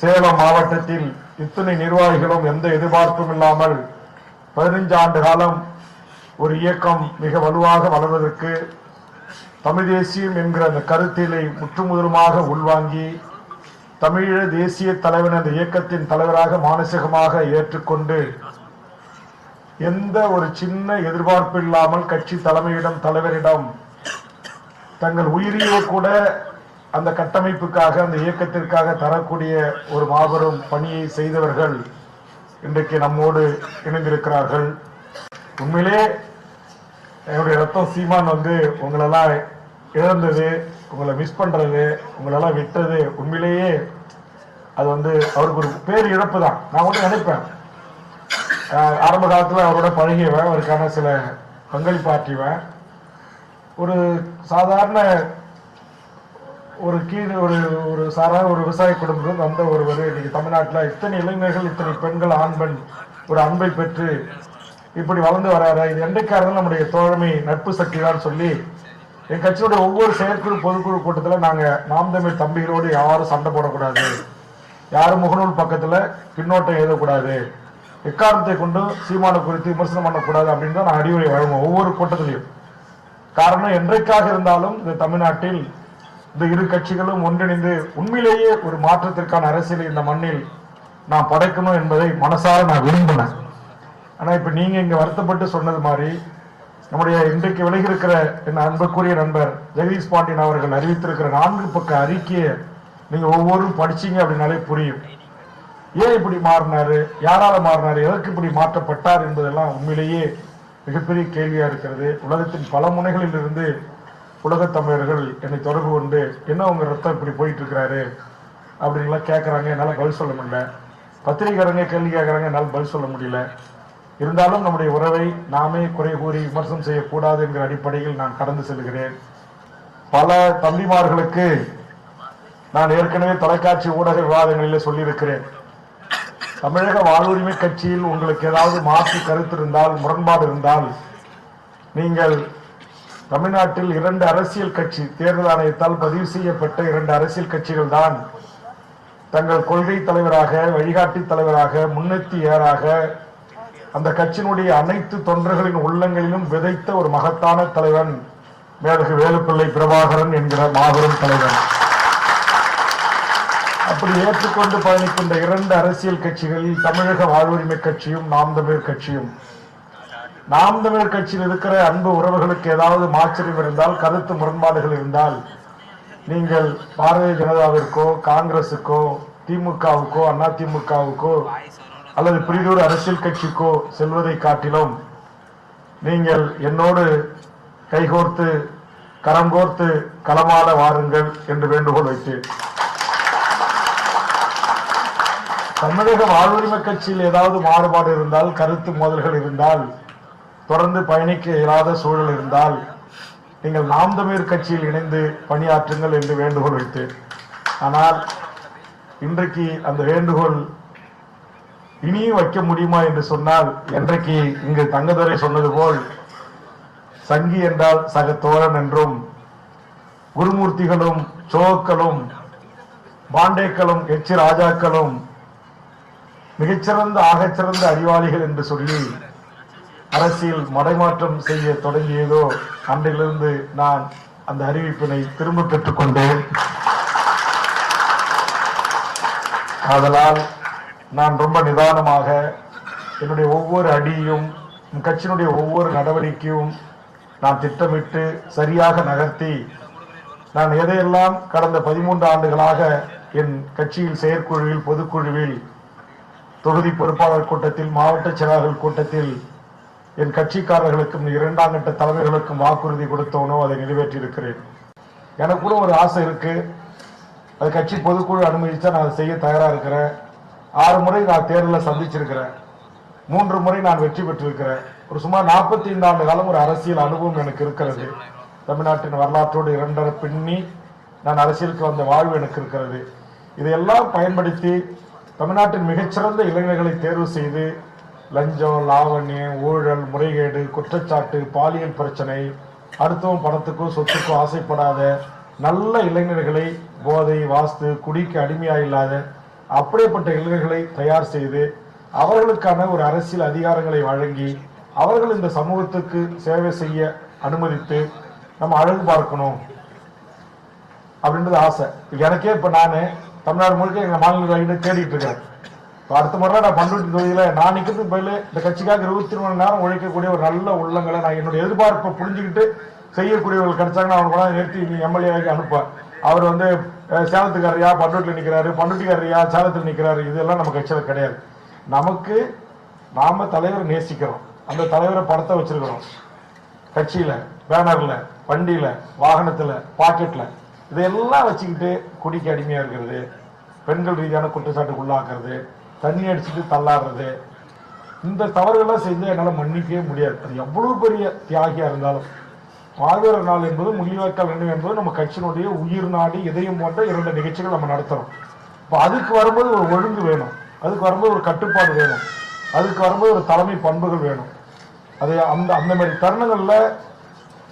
சேலம் மாவட்டத்தில் இத்தனை நிர்வாகிகளும் எந்த எதிர்பார்ப்பும் இல்லாமல் பதினைஞ்சு ஆண்டு காலம் ஒரு இயக்கம் மிக வலுவாக வளர்வதற்கு தமிழ் தேசியம் என்கிற அந்த கருத்திலை முற்றுமுதலுமாக உள்வாங்கி தமிழீழ தேசிய தலைவன் அந்த இயக்கத்தின் தலைவராக மானசீகமாக ஏற்றுக்கொண்டு எந்த ஒரு சின்ன எதிர்பார்ப்பு இல்லாமல் கட்சி தலைமையிடம் தலைவரிடம் தங்கள் உயிரியை கூட அந்த கட்டமைப்புக்காக அந்த இயக்கத்திற்காக தரக்கூடிய ஒரு மாபெரும் பணியை செய்தவர்கள் இன்றைக்கு நம்மோடு இணைந்திருக்கிறார்கள். உண்மையிலே என்னுடைய ரத்தம் சீமான் வந்து உங்களெல்லாம் இழந்தது உங்களை மிஸ் பண்றது உங்களெல்லாம் விட்டது உண்மையிலேயே அது வந்து அவருக்கு ஒரு பேர் இழப்பு தான். நான் கூட நினைப்பேன். ஆரம்ப காலத்தில் அவரோட பழகியவன் அவருக்கான சில பங்களிப்பாற்றியவன். ஒரு சாதாரண ஒரு கீழ் ஒரு ஒரு சாரா ஒரு விவசாய குடும்பத்தில் வந்த ஒருவர் இன்னைக்கு தமிழ்நாட்டில் இத்தனை இளைஞர்கள் இத்தனை பெண்கள் ஆண் பெண் ஒரு அன்பை பெற்று இப்படி வளர்ந்து வராரா? இது என்றைக்காரங்க நம்முடைய தோழமை நட்பு சக்தி தான் சொல்லி என் கட்சியோட ஒவ்வொரு செயற்குழு பொதுக்குழு கூட்டத்தில் நாங்கள் நாம் தமிழ் தம்பிகளோடு யாரும் சண்டை போடக்கூடாது. யாரும் முகநூல் பக்கத்தில் பின்னோட்டம் எழுதக்கூடாது. எக்காரணத்தை கொண்டு சீமானை குறித்து விமர்சனம் பண்ணக்கூடாது அப்படின்னு தான் நான் அறிவுரை வழங்குவோம் ஒவ்வொரு கூட்டத்திலையும். காரணம் என்றைக்காக இருந்தாலும் இந்த தமிழ்நாட்டில் இந்த இரு கட்சிகளும் ஒன்றிணைந்து உண்மையிலேயே ஒரு மாற்றத்திற்கான அரசியலை இந்த மண்ணில் நான் படைக்கணும் என்பதை மனசார நான் விரும்பினேன். ஆனால் இப்போ நீங்கள் இங்கே வருத்தப்பட்டு சொன்னது மாதிரி நம்முடைய இன்றைக்கு விலகியிருக்கிற என் அன்புக்குரிய நண்பர் ஜெகதீஷ் பாண்டியன் அவர்கள் அறிவித்திருக்கிற நான்கு பக்க அறிக்கையை நீங்கள் ஒவ்வொரும் படிச்சீங்க அப்படின்னாலே புரியும். ஏன் இப்படி மாறினாரு? யாரால மாறினாரு? எதற்கு இப்படி மாற்றப்பட்டார் என்பதெல்லாம் உண்மையிலேயே மிகப்பெரிய கேள்வியா இருக்கிறது. உலகத்தின் பல முனைகளில் இருந்து உலகத் தமிழர்கள் என்னை தொடர்பு கொண்டு என்ன உங்க ரத்தம் இப்படி போயிட்டு இருக்கிறாரு அப்படின்லாம் கேட்கறாங்க என்னால பதில் சொல்ல முடியல. பத்திரிகைக்காரங்க கேள்வி கேட்கறாங்க என்னால் பதில் சொல்ல முடியல. இருந்தாலும் நம்முடைய உறவை நாமே குறை கூறி விமர்சனம் செய்யக்கூடாது என்கிற அடிப்படையில் நான் கடந்து செல்கிறேன். பல தம்பிமார்களுக்கு நான் ஏற்கனவே தொலைக்காட்சி ஊடக விவாதங்களிலே சொல்லியிருக்கிறேன். தமிழக வாழ்வுரிமை கட்சியில் உங்களுக்கு ஏதாவது மாற்று கருத்து இருந்தால் முரண்பாடு இருந்தால் நீங்கள் தமிழ்நாட்டில் இரண்டு அரசியல் கட்சி தேர்தல் ஆணையத்தால் பதிவு செய்யப்பட்ட இரண்டு அரசியல் கட்சிகள் தான் தங்கள் கொள்கை தலைவராக வழிகாட்டி தலைவராக முன்னெத்தி ஏறாக அந்த கட்சியினுடைய அனைத்து தொண்டர்களின் உள்ளங்களிலும் விதைத்த ஒரு மகத்தான தலைவன் மேலகு வேலுப்பிள்ளை பிரபாகரன் என்கிற மாபெரும் தலைவன். அப்படி ஏற்றுக்கொண்டு பயணிக்கின்ற இரண்டு அரசியல் கட்சிகளில் தமிழக வாழ்வுரிமை கட்சியும் நாம் தமிழர் கட்சியும். நாம் தமிழர் கட்சியில் இருக்கிற அன்பு உறவுகளுக்கு ஏதாவது மாச்சரியம் இருந்தால் கருத்து முரண்பாடுகள் இருந்தால் நீங்கள் பாரதிய ஜனதாவிற்கோ காங்கிரசுக்கோ திமுகவுக்கோ அண்ணா திமுகவுக்கோ அல்லது பிரிதொரு அரசியல் கட்சிக்கோ செல்வதை காட்டிலும் நீங்கள் என்னோடு கைகோர்த்து கரம் கோர்த்து களமாட வாருங்கள் என்று வேண்டுகோள் வைத்தேன் தமிழக வாழ்வுரிமை கட்சியில் ஏதாவது மாறுபாடு இருந்தால் கருத்து மோதல்கள் இருந்தால் தொடர்ந்து பயணிக்க இயலாத சூழல் இருந்தால் நீங்கள் நாம் தமிழர் கட்சியில் இணைந்து பணியாற்றுங்கள் என்று வேண்டுகோள் வைத்தேன். ஆனால் இன்றைக்கு அந்த வேண்டுகோள் இனியும் வைக்க முடியுமா என்று சொன்னால் என்றைக்கு இங்கு தங்கதுரை சொன்னது போல் சங்கி என்றால் சக தோழன் என்றும் குருமூர்த்திகளும் சோக்களும் பாண்டேக்களும் எச்சி ராஜாக்களும் மிகச்சிறந்த ஆகச்சிறந்த அறிவாளிகள் என்று சொல்லி அரசியல் மடைமாற்றம் செய்ய தொடங்கியதோ அன்றிலிருந்து நான் அந்த அறிவிப்பினை திரும்ப பெற்றுக்கொண்டேன் அதனால் ஆதலால் நான் ரொம்ப நிதானமாக என்னுடைய ஒவ்வொரு அடியும் கட்சியினுடைய ஒவ்வொரு நடவடிக்கையும் நான் திட்டமிட்டு சரியாக நகர்த்தி நான் எதையெல்லாம் கடந்த பதிமூன்று ஆண்டுகளாக என் கட்சியில் செயற்குழுவில் பொதுக்குழுவில் தொகுதி பொறுப்பாளர் கூட்டத்தில் மாவட்ட செயலாளர்கள் கூட்டத்தில் என் கட்சிக்காரர்களுக்கும் இரண்டாம் கட்ட தலைவர்களுக்கும் வாக்குறுதி கொடுத்தவனோ அதை நிறைவேற்றியிருக்கிறேன். எனக்கு கூட ஒரு ஆசை இருக்கு. அது கட்சி பொதுக்குழு அனுமதிச்சா நான் அதை செய்ய தயாராக இருக்கிறேன். ஆறு முறை நான் தேர்தலில் சந்திச்சிருக்கிறேன். மூன்று முறை நான் வெற்றி பெற்றிருக்கிறேன். ஒரு சுமார் நாற்பத்தி ஐந்து ஆண்டு காலம் ஒரு அரசியல் அனுபவம் எனக்கு இருக்கிறது. தமிழ்நாட்டின் வரலாற்றோடு இரண்டரை பின்னி நான் அரசியலுக்கு வந்த வாழ்வு எனக்கு இருக்கிறது. இதையெல்லாம் பயன்படுத்தி தமிழ்நாட்டின் மிகச்சிறந்த இளைஞர்களை தேர்வு செய்து லஞ்சம் லாவண்யம் ஊழல் முறைகேடு குற்றச்சாட்டு பாலியல் பிரச்சனை அடுத்தவன் பணத்துக்கும் சொத்துக்கும் ஆசைப்படாத நல்ல இளைஞர்களை போதை வாஸ்து குடிக்கு அடிமையாக இல்லாத அப்படிப்பட்ட இளைஞர்களை தயார் செய்து அவர்களுக்கான ஒரு அரசியல் அதிகாரங்களை வழங்கி அவர்கள் இந்த சமூகத்துக்கு சேவை செய்ய அனுமதித்து நம்ம அழகு பார்க்கணும் அப்படின்றது ஆசை. எனக்கே இப்போ நான் தமிழ்நாடு முழுக்க எங்கள் மாநில தேடிட்டு இருக்கிறேன் அடுத்த முறை நான் பண்ருட்டி தொகுதியில நான் நிற்கிறது பதிலு இந்த கட்சிக்காக இருபத்தி மணி நேரம் உழைக்கக்கூடிய ஒரு நல்ல உள்ளங்களை நான் என்னுடைய எதிர்பார்ப்பை புரிஞ்சுக்கிட்டு செய்யக்கூடியவர்கள் கிடைச்சாங்கன்னா அவங்க கூட நிறுத்தி நீ எம்எல்ஏ அனுப்ப அவர் வந்து சேலத்துக்காரியா சேலத்துக்காரரியா பண்ருட்டில் நிக்கிறாரு. பண்ருட்டிக்காரியா சேலத்தில் நிக்கிறாரு. இதெல்லாம் நம்ம கட்சியில கிடையாது. நமக்கு நாம தலைவரை நேசிக்கிறோம். அந்த தலைவரை படத்தை வச்சிருக்கிறோம். கட்சியில பேனர்ல வண்டியில வாகனத்துல பாக்கெட்ல. இதையெல்லாம் வச்சுக்கிட்டு குடிக்கு அடிமையா இருக்கிறது பெண்கள் ரீதியான குற்றச்சாட்டுக்கு உள்ளாக்குறது தண்ணி அடிச்சுட்டு தள்ளாடுறது. இந்த தவறுகள்லாம் செஞ்சு என்னால் மன்னிக்கவே முடியாது. அது எவ்வளவு பெரிய தியாகியாக இருந்தாலும். மாவீரர் நாள் என்பது முள்ளிவாய்க்கால் நினைவு என்பது நம்ம கட்சியினுடைய உயிர் நாடி இதயம் போன்ற இரண்டு நிகழ்ச்சிகள் நம்ம நடத்துகிறோம் இப்போ அதுக்கு வரும்போது ஒரு ஒழுங்கு வேணும். அதுக்கு வரும்போது ஒரு கட்டுப்பாடு வேணும். அதுக்கு வரும்போது ஒரு தலைமை பண்புகள் வேணும். அது அந்த அந்த மாதிரி தருணங்களில்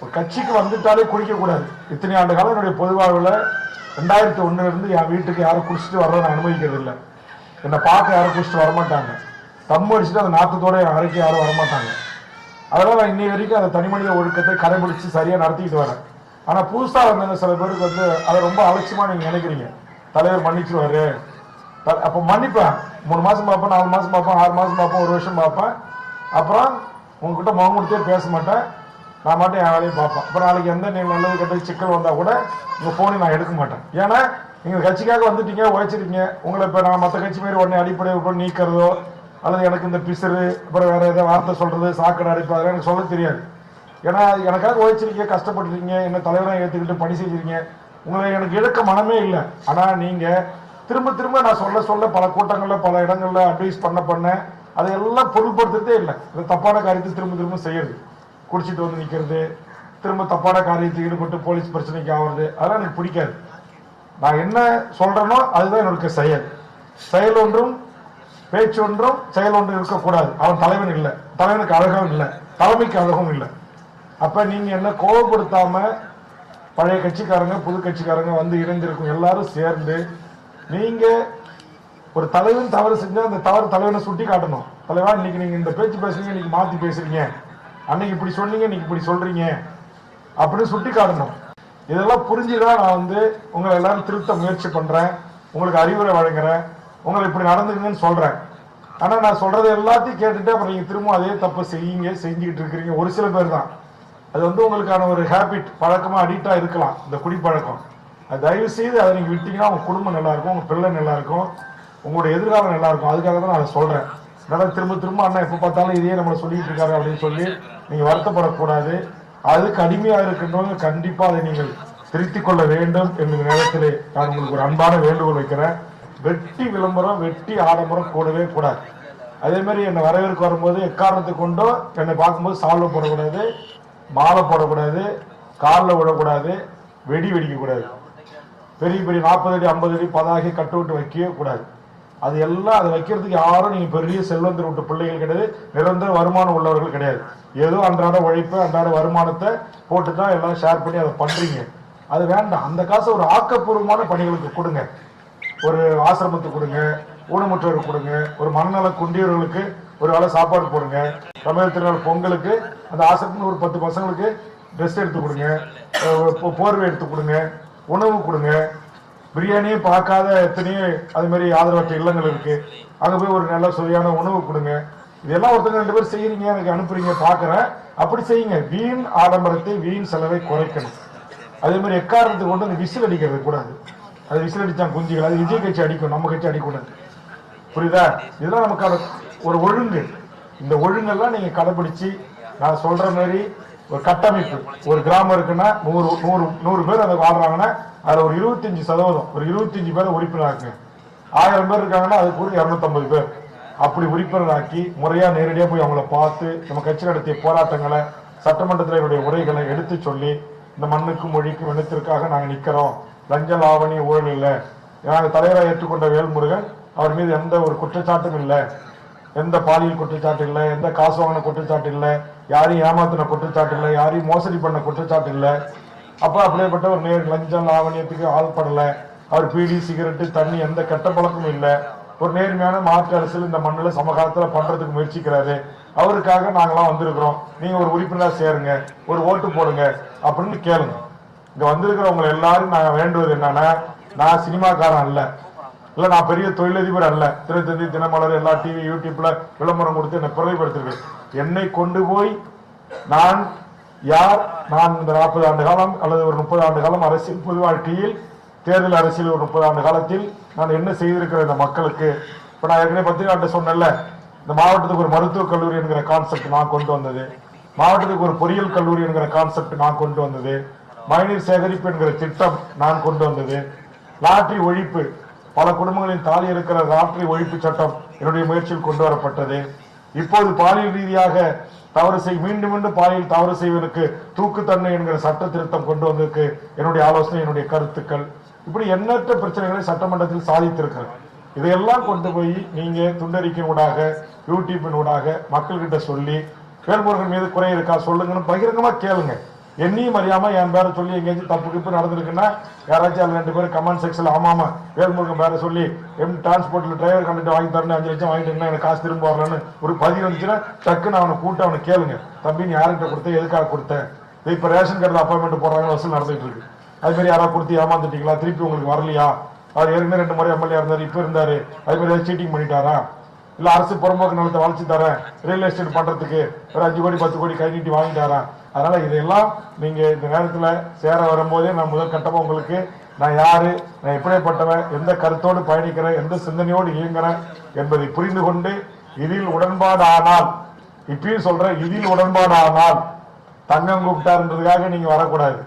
ஒரு கட்சிக்கு வந்துட்டாலே குளிக்கக்கூடாது. இத்தனை ஆண்டு காலம் என்னுடைய பொதுவாகவில் ரெண்டாயிரத்தி ஒன்றுலேருந்து என் வீட்டுக்கு யாரும் குடிச்சிட்டு வர்றதை நான் அனுமதிக்கிறது இல்லை என்னை பார்க்க யாரும் குடிச்சிட்டு வரமாட்டாங்க. தம்மு அடிச்சுட்டு அந்த நாத்தத்தோட என் யாரும் வரமாட்டாங்க. அதனால் நான் இன்னை வரைக்கும் அந்த தனிமனித ஒழுக்கத்தை கடைபிடிச்சு சரியாக நடத்திக்கிட்டு வரேன். ஆனால் புதுசாக வந்தவங்க சில பேருக்கு வந்து அதை ரொம்ப அலட்சியமாக நீங்கள் நினைக்கிறீங்க. தலைவர் மன்னிச்சிருவார். த- அப்போ மன்னிப்பேன். மூணு மாதம் பார்ப்பேன் நாலு மாதம் பார்ப்பேன் ஆறு மாதம் பார்ப்பேன் ஒரு வருஷம் பார்ப்பேன். அப்புறம் உங்ககிட்ட முகம் கொடுத்தே பேச மாட்டேன். நான் மட்டும் என் வேலையை பார்ப்பேன். அப்புறம் நாளைக்கு எந்த நீங்க நல்லது கெட்டது சிக்கல் வந்தால் கூட உங்கள் ஃபோனை நான் எடுக்க மாட்டேன். ஏன்னா நீங்கள் கட்சிக்காக வந்துட்டீங்க உழைச்சிருக்கீங்க. உங்களை இப்போ நான் மற்ற கட்சி மாதிரி உடனே அடிப்படை உட்பட நீக்கிறதோ அல்லது எனக்கு இந்த பிசுறு அப்புறம் வேறு ஏதாவது வார்த்தை சொல்கிறது சாக்கடை அடிப்பு அதெல்லாம் எனக்கு சொல்ல தெரியாது. ஏன்னா எனக்காக உழைச்சிருக்கீங்க கஷ்டப்பட்டுருக்கீங்க என்ன தலைவராக ஏற்றுக்கிட்டு பணி செஞ்சுருக்கீங்க. உங்களை எனக்கு இழக்க மனமே இல்லை. ஆனால் நீங்கள் திரும்ப திரும்ப நான் சொல்ல சொல்ல பல கூட்டங்களில் பல இடங்களில் அட்வைஸ் பண்ண பண்ண அதையெல்லாம் பொருள்படுத்துறதே இல்லை. இந்த தப்பான காரியத்தை திரும்ப திரும்ப செய்யறது. குடிச்சிட்டு வந்து நிற்கிறது திரும்ப தப்பான காரியத்தில் ஈடுபட்டு போலீஸ் பிரச்சனைக்கு ஆகிறது அதெல்லாம் எனக்கு பிடிக்காது. நான் என்ன சொல்றேனோ அதுதான் என்னுடைய செயல். செயல் ஒன்றும் பேச்சு ஒன்றும் செயல் ஒன்றும் இருக்கக்கூடாது. அவன் தலைவன் இல்லை. தலைவனுக்கு அழகும் இல்லை. தலைமைக்கு அழகும் இல்லை. அப்ப நீங்க என்ன கோவப்படுத்தாம பழைய கட்சிக்காரங்க புது கட்சிக்காரங்க வந்து இணைந்திருக்கும் எல்லாரும் சேர்ந்து நீங்க ஒரு தலைவன் தவறு செஞ்சா அந்த தவறு தலைவனை சுட்டி காட்டணும். தலைவா இன்னைக்கு நீங்க இந்த பேச்சு பேசுறீங்க இன்னைக்கு மாத்தி பேசுறீங்க. அன்னைக்கு இப்படி சொன்னீங்க இன்னைக்கு இப்படி சொல்றீங்க. அப்படின்னு சுட்டி காட்டணும். இதெல்லாம் புரிஞ்சுதான் நான் வந்து உங்களை எல்லாரும் திருத்த முயற்சி பண்றேன். உங்களுக்கு அறிவுரை வழங்குறேன். உங்களை இப்படி நடந்துக்குங்கன்னு சொல்றேன். ஆனால் நான் சொல்றது எல்லாத்தையும் கேட்டுட்டு அப்புறம் நீங்க திரும்ப அதே தப்பு செய்யுங்க செஞ்சுக்கிட்டு இருக்கிறீங்க. ஒரு சில பேர் தான். அது வந்து உங்களுக்கான ஒரு ஹேபிட் பழக்கமா அடிக்டா இருக்கலாம் இந்த குடிப்பழக்கம். அது தயவு செய்து அதை நீங்க விட்டீங்கன்னா உங்க குடும்பம் நல்லா இருக்கும் உங்க பிள்ளை நல்லா இருக்கும் உங்களுடைய எதிர்காலம் நல்லா இருக்கும் அதுக்காக தான் நான் சொல்கிறேன் சொல்றேன். திரும்ப திரும்ப அண்ணா எப்ப பார்த்தாலும் இதையே நம்மளை சொல்லிட்டு இருக்காரு அப்படின்னு சொல்லி நீங்க வருத்தப்படக்கூடாது. அது கடுமையாக இருக்கின்றவங்க கண்டிப்பா அதை நீங்கள் திருத்திக் கொள்ள வேண்டும் என்கிற நேரத்திலே நான் உங்களுக்கு ஒரு அன்பான வேண்டுகோள் வைக்கிறேன். வெட்டி விளம்பரம் வெட்டி ஆடம்பரம் கூடவே கூடாது. அதே மாதிரி என்னை வரவேற்க வரும்போது எக்காரணத்தை கொண்டோ என்னை பார்க்கும்போது சால்வை போடக்கூடாது மாலை போடக்கூடாது காலில் விடக்கூடாது வெடி வெடிக்கக்கூடாது. பெரிய பெரிய நாற்பது அடி ஐம்பது அடி பதாகி கட்டு விட்டு வைக்கவே கூடாது. அது எல்லாம் அதை வைக்கிறதுக்கு யாரும் நீங்க பெரிய செல்வந்தர் விட்டு பிள்ளைகள் கிடையாது. நிரந்தர வருமானம் உள்ளவர்கள் கிடையாது. ஏதோ அன்றாட உழைப்பு அன்றாட வருமானத்தை போட்டு தான் எல்லாம் ஷேர் பண்ணி அதை பண்றீங்க. அது வேண்டாம். அந்த காசை ஒரு ஆக்கப்பூர்வமான பணிகளுக்கு கொடுங்க. ஒரு ஆசிரமத்துக்கு கொடுங்க ஊனமுற்றோருக்கு கொடுங்க ஒரு மனநல குண்டியவர்களுக்கு ஒரு வேலை சாப்பாடு போடுங்க. தமிழ் திருநாள் பொங்கலுக்கு அந்த ஆசிரமத்தில் ஒரு பத்து பசங்களுக்கு ட்ரெஸ் எடுத்து கொடுங்க. போர்வை எடுத்து கொடுங்க. உணவு கொடுங்க. பிரியாணியே பார்க்காத எத்தனையோ அது மாதிரி ஆதரவற்ற இல்லங்கள் இருக்கு. அங்க போய் ஒரு நல்ல சுவையான உணவு கொடுங்க. இதெல்லாம் ஒருத்தங்க ரெண்டு பேர் செய்யறீங்க எனக்கு அனுப்புறீங்க பாக்குறேன் அப்படி செய்யுங்க. வீண் ஆடம்பரத்தை வீண் செலவை குறைக்கணும். அதே மாதிரி எக்காரணத்தை கொண்டு அந்த விசில் அடிக்கிறது கூடாது. அது விசில் அடிச்சான் குஞ்சுகள் அது விஜய் கட்சி அடிக்கும் நம்ம கட்சி அடிக்கூடாது. புரியுதா? இதெல்லாம் நமக்கான ஒரு ஒழுங்கு. இந்த ஒழுங்கெல்லாம் நீங்க கடைபிடிச்சு நான் சொல்ற மாதிரி ஒரு கட்டமைப்பு ஒரு கிராமம் இருக்குன்னா நூறு நூறு நூறு பேர் அதை வாழ்றாங்கன்னா அதில் ஒரு இருபத்தஞ்சு சதவீதம் ஒரு இருபத்தஞ்சு பேரை உறுப்பினராக்கு ஆயிரம் பேர் இருக்காங்கன்னா அதுக்கு ஒரு இரநூத்தம்பது பேர். அப்படி உறுப்பினராக்கி முறையாக நேரடியாக போய் அவங்கள பார்த்து நம்ம கட்சி நடத்திய போராட்டங்களை சட்டமன்றத்தில் என்னுடைய உரைகளை எடுத்து சொல்லி இந்த மண்ணுக்கும் மொழிக்கும் இனத்திற்காக நாங்கள் நிற்கிறோம் லஞ்ச லாவணி ஊழல் இல்லை. நாங்கள் தலைவராக ஏற்றுக்கொண்ட வேல்முருகன் அவர் மீது எந்த ஒரு குற்றச்சாட்டும் இல்லை. எந்த பாலியல் குற்றச்சாட்டு இல்லை எந்த காசு வாங்கின குற்றச்சாட்டு இல்லை யாரையும் ஏமாத்தின குற்றச்சாட்டு இல்லை யாரையும் மோசடி பண்ண குற்றச்சாட்டு இல்லை அப்போ அப்படியேப்பட்ட ஒரு நேர் லஞ்சம் லாவணியத்துக்கு ஆள்படலை அவர் பீடி சிகரெட்டு தண்ணி எந்த கெட்ட பழக்கமும் இல்லை. ஒரு நேர்மையான மாற்று அரசியல் இந்த மண்ணில் சமகாலத்தில் பண்ணுறதுக்கு முயற்சிக்கிறாரு. அவருக்காக நாங்களாம் வந்திருக்கிறோம். நீங்கள் ஒரு உறுப்பினராக சேருங்க. ஒரு ஓட்டு போடுங்க அப்படின்னு கேளுங்க. இங்கே வந்திருக்கிறவங்க எல்லாரும் நாங்கள் வேண்டுவது என்னன்னா நான் சினிமாக்காரன் இல்லை இல்ல நான் பெரிய தொழிலதிபர் அல்ல. திருத்தந்தி தினமலர் எல்லா டிவி யூடியூப்ல விளம்பரம் கொடுத்து என்னை பிறவைப்படுத்திருக்கேன் என்னை கொண்டு போய் நான் யார்? நான் இந்த நாற்பது ஆண்டு காலம் அல்லது ஒரு முப்பது ஆண்டு காலம் அரசியல் பொது வாழ்க்கையில் தேர்தல் அரசியல் ஒரு முப்பது ஆண்டு காலத்தில் நான் என்ன செய்திருக்கிறேன் இந்த மக்களுக்கு? இப்ப நான் ஏற்கனவே பத்திரிகாட்ட சொன்னேன்ல இந்த மாவட்டத்துக்கு ஒரு மருத்துவக் கல்லூரி என்கிற கான்செப்ட் நான் கொண்டு வந்தது. மாவட்டத்துக்கு ஒரு பொறியியல் கல்லூரி என்கிற கான்செப்ட் நான் கொண்டு வந்தது. மழைநீர் சேகரிப்பு என்கிற திட்டம் நான் கொண்டு வந்தது. லாட்டரி ஒழிப்பு பல குடும்பங்களின் தாலி இருக்கிற ராத்திரி ஒழிப்பு சட்டம் என்னுடைய முயற்சியில் கொண்டு வரப்பட்டது. இப்போது பாலியல் ரீதியாக தவறு செய் மீண்டும் மீண்டும் பாலியல் தவறு செய்வதற்கு தூக்கு தண்டனை என்கிற சட்ட திருத்தம் கொண்டு வந்ததுக்கு என்னுடைய ஆலோசனை என்னுடைய கருத்துக்கள். இப்படி எண்ணற்ற பிரச்சனைகளை சட்டமன்றத்தில் சாதித்திருக்கிறது இதையெல்லாம் கொண்டு போய் நீங்க துண்டறிக்கையின் ஊடாக யூடியூப்பின் ஊடாக மக்கள்கிட்ட சொல்லி வேல்முருகன் மீது குறை இருக்கா சொல்லுங்கன்னு பகிரங்கமா கேளுங்க. என்னையும் அறியாம என் பேரை சொல்லி எங்கேயாச்சும் தப்பு கிப்பு நடந்திருக்குன்னா யாராச்சும் அதில் ரெண்டு பேரும் கமெண்ட் செக்ஷன்ல ஆமாமா வேல்முருகன் பேரை சொல்லி எம் டிரான்ஸ்போர்ட்ல டிரைவர் கண்டிட்டு வாங்கி தரணும் அஞ்சு லட்சம் வாங்கிட்டு எனக்கு காசு திரும்ப வரலன்னு ஒரு பதிவு வந்துச்சுன்னா டக்குன்னு அவனை கூப்பிட்டு அவனை கேளுங்க. தம்பி நீ யார்கிட்ட கொடுத்த? எதுக்காக கொடுத்தேன் இது இப்ப ரேஷன் கார்டு அப்பாயின்மெண்ட் போடுறாங்க வசூல் நடந்துட்டு இருக்கு. அது மாதிரி யாராவது கொடுத்து ஏமாந்துட்டீங்களா? திருப்பி உங்களுக்கு வரலையா? அவர் ஏற்கனவே ரெண்டு முறை எம்எல்ஏ இருந்தார் இப்போ இருந்தாரு. அதுமாதிரி சீட்டிங் பண்ணிட்டாரா? இல்ல அரசு புறம்போக்கு நிலத்தை வளர்ச்சி தரேன். ரியல் எஸ்டேட் பண்றதுக்கு ஒரு அஞ்சு கோடி பத்து கோடி கை நீட்டி வாங்கிட்டாரா? அதனால் இதெல்லாம் நீங்கள் இந்த நேரத்தில் சேர வரும்போதே நான் முதல் கட்டமாக உங்களுக்கு நான் யார் நான் எப்படிப்பட்டவன் எந்த கருத்தோடு பயணிக்கிறேன் எந்த சிந்தனையோடு இயங்குறேன் என்பதை புரிந்து கொண்டு இதில் உடன்பாடு ஆனால் இப்பயும் சொல்கிறேன் இதில் உடன்பாடு ஆனால் தங்கம் கூப்பிட்டாருன்றதுக்காக நீங்கள் வரக்கூடாது.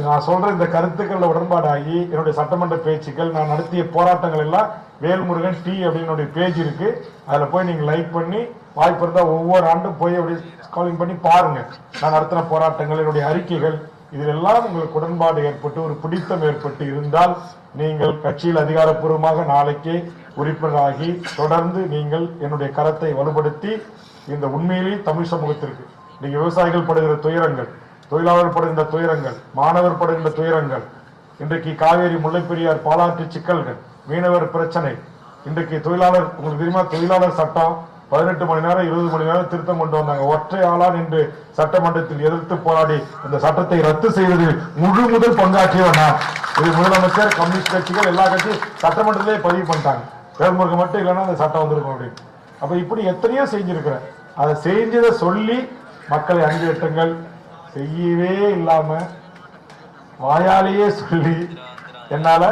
நான் சொல்ற இந்த கருத்துக்கள்ல உடன்பாடாகி என்னுடைய சட்டமன்ற பேச்சுக்கள் நான் நடத்திய போராட்டங்கள் எல்லாம் வேல்முருகன் டி அப்படின்னு என்னுடைய பேஜ் இருக்கு. அதுல போய் நீங்க லைக் பண்ணி வாய்ப்பு இருந்தா ஒவ்வொரு ஆண்டும் போய் அப்படி ஸ்காலிங் பண்ணி பாருங்க. நான் நடத்தின போராட்டங்கள் என்னுடைய அறிக்கைகள் இதிலெல்லாம் உங்களுக்கு உடன்பாடு ஏற்பட்டு ஒரு பிடித்தம் ஏற்பட்டு இருந்தால் நீங்கள் கட்சியில் அதிகாரப்பூர்வமாக நாளைக்கே உறுப்பினராகி தொடர்ந்து நீங்கள் என்னுடைய கரத்தை வலுப்படுத்தி இந்த உண்மையிலேயே தமிழ் சமூகத்திற்கு நீங்க விவசாயிகள் படுகிற துயரங்கள் தொழிலாளர் படுகின்ற துயரங்கள் மாணவர் படுகின்ற துயரங்கள் இன்றைக்கு காவேரி முல்லைப்பெரியார் பாலாற்று சிக்கல்கள் மீனவர் பிரச்சனை. இன்றைக்கு தொழிலாளர் உங்களுக்கு தெரியுமா தொழிலாளர் சட்டம் பதினெட்டு மணி நேரம் இருபது மணி நேரம் திருத்தம் கொண்டு வந்தாங்க. ஒற்றை ஆளான் நின்று சட்டமன்றத்தில் எதிர்த்து போராடி இந்த சட்டத்தை ரத்து செய்வதில் முழு முதல் பங்காற்றியவன் நான். இது முதலமைச்சர் கம்யூனிஸ்ட் கட்சிகள் எல்லா கட்சியும் சட்டமன்றத்திலே பதிவு பண்ணிட்டாங்க. வேல்முருகன் மட்டும் இல்லைன்னா அந்த சட்டம் வந்திருக்கும் அப்படின்னு. அப்ப இப்படி எத்தனையோ செஞ்சிருக்கிறேன். அதை செஞ்சதை சொல்லி மக்களை அங்கீகட்டுங்கள் செய்யவே இல்லாம வாயாலேயே சொல்லி என்னால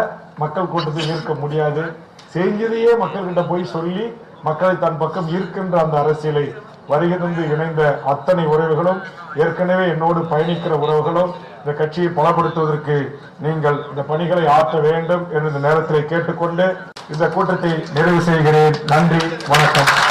மக்கள் கூட்டத்தில் ஈர்க்க முடியாது. செஞ்சதையே மக்கள்கிட்ட போய் சொல்லி மக்களை தன் பக்கம் ஈர்க்கின்ற அந்த அரசியலை வருகிறந்து இணைந்த அத்தனை உறவுகளும் ஏற்கனவே என்னோடு பயணிக்கிற உறவுகளும் இந்த கட்சியை பலப்படுத்துவதற்கு நீங்கள் இந்த பணிகளை ஆற்ற வேண்டும் என்று இந்த நேரத்தில் கேட்டுக்கொண்டு இந்த கூட்டத்தை நிறைவு செய்கிறேன். நன்றி வணக்கம்.